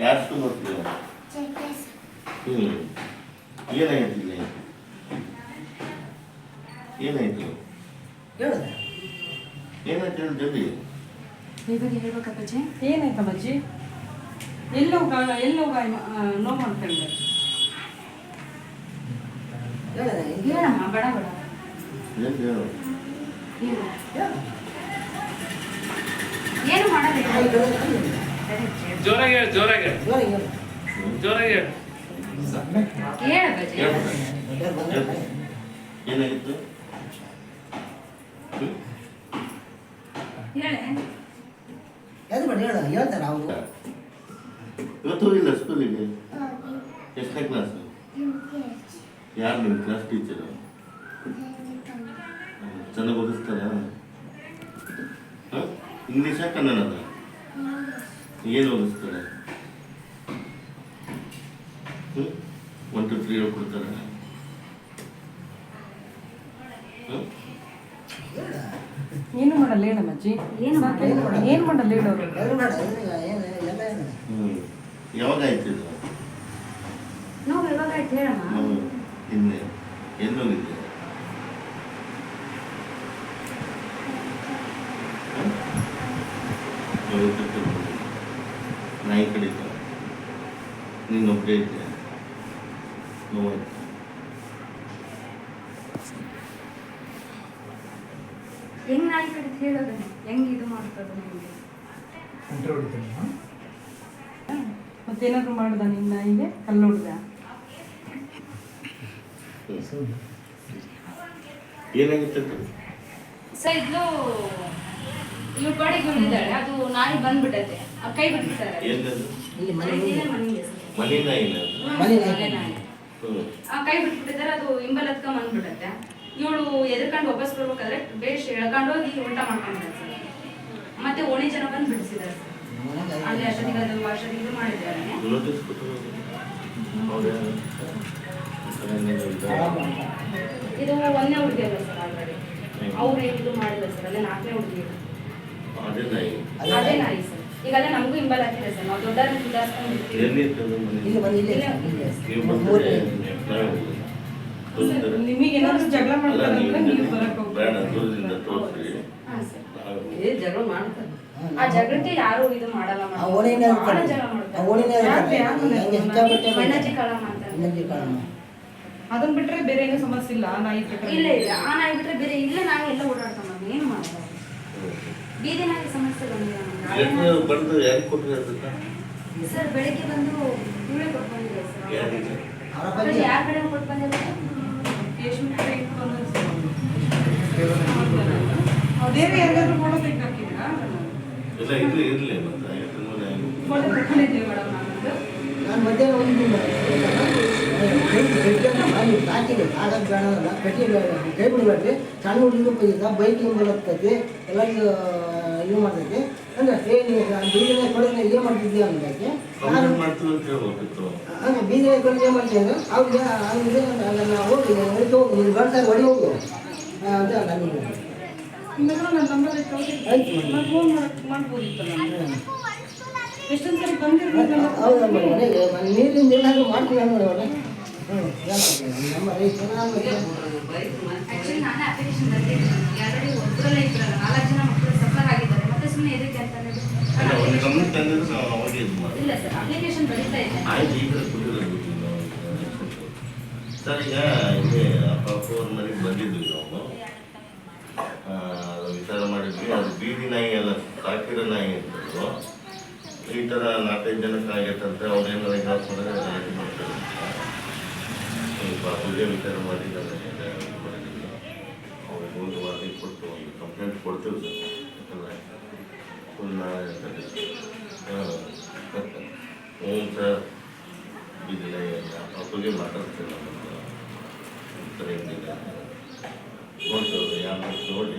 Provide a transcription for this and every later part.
ಯಾರು ಸ್ಕೂಲ್ ಹೋಗ್ತೀವ ಹ್ಞೂ ಏನಾಯ್ತು ಇಲ್ಲಿ ಏನಾಯ್ತು ಏನಾಯ್ತು ಹೇಳಿ ಜಲ್ದಿ ಇವಾಗ ಎಲ್ಲೋಗ ಎಲ್ಲೋಗ ನೋವು ಮಾಡ್ಕೊಂಡೆ ಹೇಳಮ್ಮ ಬಡ ಏನು ಹೇಳು. ಏನು ಹೇಳು. ಜೋರಾಗಿ ಹೇಳು. ಜೋರಾಗಿ ಹೇಳು. ಜೋರಾಗಿ ಹೇಳು. ಏನಾಗಿತ್ತು? ಹ್ಞೂ ಹೇಳೆ. ಎದ್ದು ಹೇಳ್ತಾರೆ ಅವರು. ಇವತ್ತು ಇಲ್ಲ ಸ್ಕೂಲಿಗೆ? ಎಷ್ಟನೇ ಕ್ಲಾಸ್ ಯಾರು ನಿಮ್ಮ ಕ್ಲಾಸ್ ಟೀಚರು ಚೆನ್ನಾಗಿ ಓದಿಸ್ತಾರ? ಇಂಗ್ಲೀಷಾ ಕನ್ನಡದ ಏನು ಓದಿಸ್ತಾರೆ ಒನ್ ಟು ತ್ರೀ ಹೇಳ್ಕೊಡ್ತಾರೆ. ಹೇಳು ಏನು ಮಾಡಲ್ಲ? ಹೇಳಮ್ಮಜ್ಜಿ ಏನು ಮಾಡಲ್ಲ? ಏನು ಮಾಡಲ್ಲ ಹೇಳೋರು ಯಾವಾಗ ಆಯ್ತು ಇದು ನೋವು ಯಾವಾಗ ಆಯ್ತು ಹೇಳಮ್ಮ ನಾವು ಹಿಂದೆ ಎಲ್ಲೋಗಿದ್ದೆ ಹ? ಯಾವಾಗ ನಾಯಿ ಕಡಿತ ನೀನೊಬ್ಬರೇ ಇದ್ದೆ. ನೋವಾಯ್ತು. ಹೆಂಗ್ ನಾಯಿ ಕಡಿತ ಹೇಳೋದನ್ನ ಹೆಂಗ್ ಇದು ಮಾಡ್ತದ ನಿಮಗೆ ಮತ್ತೇನಾದ್ರು ಮಾಡ್ದ ನಿನ್ನ ನಾಯಿಗೆ? ಕಲ್ಲು ಹೊಡ್ದ ಏನಾಗಿತ್ತು ಸರ್ ಇದು ಇವ್ರ ಪಾಡಿಗೆ ಉಳಿದಾಳೆ ಅದು ನಾಯಿ ಬಂದ್ಬಿಟ್ಟೈತೆ. ಆ ಕೈ ಬಿಟ್ಟಿರ್ತಾರೆ ಏನದು ಇಲ್ಲಿ ಮನೆ ಇದೇ ಮನೆಗೆ ಸರ್. ಮನೆ ಮನೆ ಮನೆ ನಾಯಿ. ಹ್ಞೂ ಆ ಕೈ ಬಿಟ್ಬಿಟ್ಟಿದ್ದಾರೆ ಅದು ಹಿಂಬಲ್ ಹತ್ಕೊಂಡ್ ಬಂದ್ಬಿಟ್ಟೈತೆ ಇವಳು ಎದ್ಕೊಂಡು ವಾಪಸ್ ಬರ್ಬೇಕಾದ್ರೆ ಬೇಷ್ ಎಳ್ಕೊಂಡು ಹೋಗಿ ಊಟ ಮಾಡ್ಕೊಂಡಿದ್ದಾರೆ ಸರ್. ಮತ್ತೆ ಓಣಿ ಜನ ಬಂದು ಬಿಡಿಸಿದ್ದಾರೆ ಅಲ್ಲಿ ಅಷ್ಟೊತ್ತಿಗೆ ಅದು ಅಷ್ಟೊತ್ತಿಗೆ ಇದು ಮಾಡಿದ್ದಾರೆ. ಇದು ಒಂದನೇ ಹುಡುಗಿ ಅಲ್ಲ ಸರ್ ಆಲ್ರೆಡಿ ಅವ್ರು ಇದು ಮಾಡಿಲ್ಲ ಸರ್. ಅಲ್ಲೇ ನಾಲ್ಕನೇ ಹುಡುಗಿ. ಅದೇ ನಾಯಿ ಸರ್ ಈಗ ನಮಗೂ ಹಿಂಬಲ್ ಹಾಕಿದೆ ಸರ್. ನಾವು? ನಿಮಗೆ ಏನಾದ್ರು ಜಗಳ ಮಾಡ್ತಾರಂದ್ರೆ ನೀವು ಬರಕ್ ಸರ್. ಜಗಳ ಮಾಡ್ತಾರೆ. ಆ ಜಗಳಕ್ಕೆ ಯಾರು ಇದು ಮಾಡಲ್ಲ? ಮಣ್ಣಜ್ಜಿ ಕಾಳಮ್ಮ ಅಂತ. ಅದನ್ನ ಬಿಟ್ರೆ ಬೇರೆ ಏನೂ ಸಮಸ್ಯೆ ಇಲ್ಲ ಆ ನಾಯಿ ಬಿಟ್ರೆ ಇಲ್ಲ ಇಲ್ಲ. ಆ ನಾಯಿ ಬಿಟ್ರೆ ಬೇರೆ ಇಲ್ಲ ನಾಯಿ ಎಲ್ಲ ಓಡಾಡ್ತಾವ ಮ್ಯಾಮ್ ಏನು ಮಾಡಲ್ಲ ಬೀದಿ ನಾಯಿ ಸಮಸ್ಯೆ ಬಂದಿದೆ ನಮ್ಗೆ. ಎಷ್ಟು ಬಂದು ಯಾರಿಗೆ ಸರ್ ಬೆಳಗ್ಗೆ ಬಂದು ಇವಳೇ ಸರ್. ಯಾರ ಕಡೆ ಕೊಟ್ಟು ಬಂದಿದ್ದಾರೆ? ಯಶ್ಮಿ ಕಡೆ ಇಟ್ಕೊಂಡು ಬೇರೆ ಯಾರಿಗಾದ್ರೂ ಎಲ್ಲ ಇರಲಿ ಇರಲಿ ಮತ್ತೆ ಮೇಡಮ್? ನಾನು ಮಧ್ಯಾಹ್ನ ಒಂದು ಮಾಡಿ ಸಾಕಿದೆ ಆಗಕ್ಕೆ ಬೇಡ ಅಲ್ಲ ಕಟ್ಟಿ ಕೈ ಬಿಡಬೇಡ್ರಿ ಸಣ್ಣ ಹುಡುಗಿ ಬೈದ ಬೈಕ್ ಹಿಂಗೆ ಬರ್ತೈತಿ ಎಲ್ಲ ಇದು ಮಾಡ್ತೈತಿ ಅಂದ್ರೆ ಬೀದಿನ ಕೊಡೋಕೆ ಏನು ಮಾಡ್ತಿದ್ದೀಯ ಅಂದಾಗೆ ನಾನು ಬೀಜನ ಕೊಡೋಕೆ ಏನು ಮಾಡ್ತೀನಿ ಅವ್ರಿಗೆ ಅವ್ರಿಗೆ ನಾನು ಹೋಗಿ ಹೊಡಿಕೆ ಹೋಗಿ ನೀನು ಬರ್ತಾರೆ ಹೊಡಿ ಹೋಗು ಅಂತ ಆಯ್ತು. ನಾನು ಮಾಡಕ್ ಮಾಡ್ಬೋದಿತ್ತಲ್ಲ ಎಷ್ಟೊಂದು ಸರಿ ಬಂದಿರ್ಲಿಲ್ಲ ಹೌದು ನಮ್ಮ ಮನೆಗೆ ಮನೆ ನೀರಿಂದ ಏನಾದರೂ ಮಾಡ್ತೀವಿ ನೋಡಿ ಅವರೇ. ಹ್ಞೂ ನಮ್ಮ ರೈತ ನಾನು ನಾನೇ ಅಪ್ಲಿಕೇಶನ್ ಬರ್ತಿದ್ದೀನಿ ಆಲ್ರೆಡಿ ಒಬ್ಬರಲ್ಲೇ ಇದ್ರಲ್ಲ ನಾಲ್ಕು ಜನ ಮಕ್ಕಳು ಸಫರ್ ಆಗಿದ್ದಾರೆ. ಮತ್ತೆ ಸುಮ್ಮನೆ ಎದಕ್ಕೆ ಅಂತ ಅಲ್ಲ ಇಲ್ಲ ಸರ್ ಅಪ್ಲಿಕೇಶನ್ ಬರೀತಾ ಈಗ ಸರ್ ಈಗ ಇಲ್ಲಿ ಅಪ್ಪ ಅವ್ರ ಮನೆಗೆ ಬಂದಿದ್ವಿ ನಾವು. ಆ, ವಿಚಾರ ಮಾಡಿದ್ವಿ. ಅದು ಬೀದಿ ನಾಯಿ ಎಲ್ಲ ಸಾಕಿರೋ ನಾಯಿ ಈ ಥರ ನಾಲ್ಕೈದು ಜನಕ್ಕೆ ಆಗೈತಂತೆ ಅವ್ರು ಏನಾರ ಕೆಲಸ ಮಾಡಿದ್ರೆ ಗಲಾಟೆ ಮಾಡ್ತಾರೆ. ಸ್ವಲ್ಪ ಪೂಜೆ ವಿಚಾರ ಮಾಡಿದ್ದಾರೆ ಅವ್ರಿಗೆ ಒಂದು ವರದಿ ಕೊಟ್ಟು ಒಂದು ಕಂಪ್ಲೇಂಟ್ ಕೊಡ್ತೀವಿ ಸರ್. ಯಾಕಂದರೆ ಫುಲ್ ನಾಳೆ ಹಾಂ. ಹ್ಞೂ ಸರ್. ಇದಿಲ್ಲ ಏನು ಅಪ್ಪಗೆ ಮಾತಾಡ್ತೀನಿ ನಮ್ಮ ಸರಿ ಏನಿಲ್ಲ. ನೋಡ್ತೀವಿ ಯಾರು ನೋಡಿ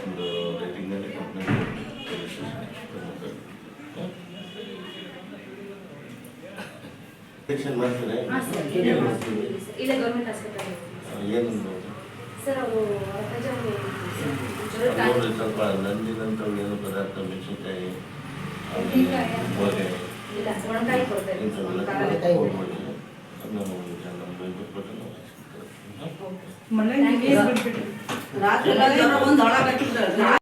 ಒಂದು ರೇಟಿಂಗ್ನಲ್ಲಿ ಕಂಪ್ಲೇಂಟ್ ಸ್ಟೇಷನ್ ಮಾಡ್ತಾರೆ. ಹಾಂ ಸರ್ ಇಲ್ಲೇ ಮಾಡ್ತೀವಿ ಇಲ್ಲೇ ಗೌರ್ಮೆಂಟ್ ಹಾಸ್ಪಿಟಲ್ ಏನು ಸರ್ ಅವರು ಸ್ವಲ್ಪ ನಂದಿನಂಥವು ಏನು ಪದಾರ್ಥ ಮೆಣಸಿನ್ಕಾಯಿ ಇಲ್ಲ ಒಣಕಾಯಿ ನಾವು ನೀರು ರಾತ್ರಿ ಒಂದು ಒಳಗೆ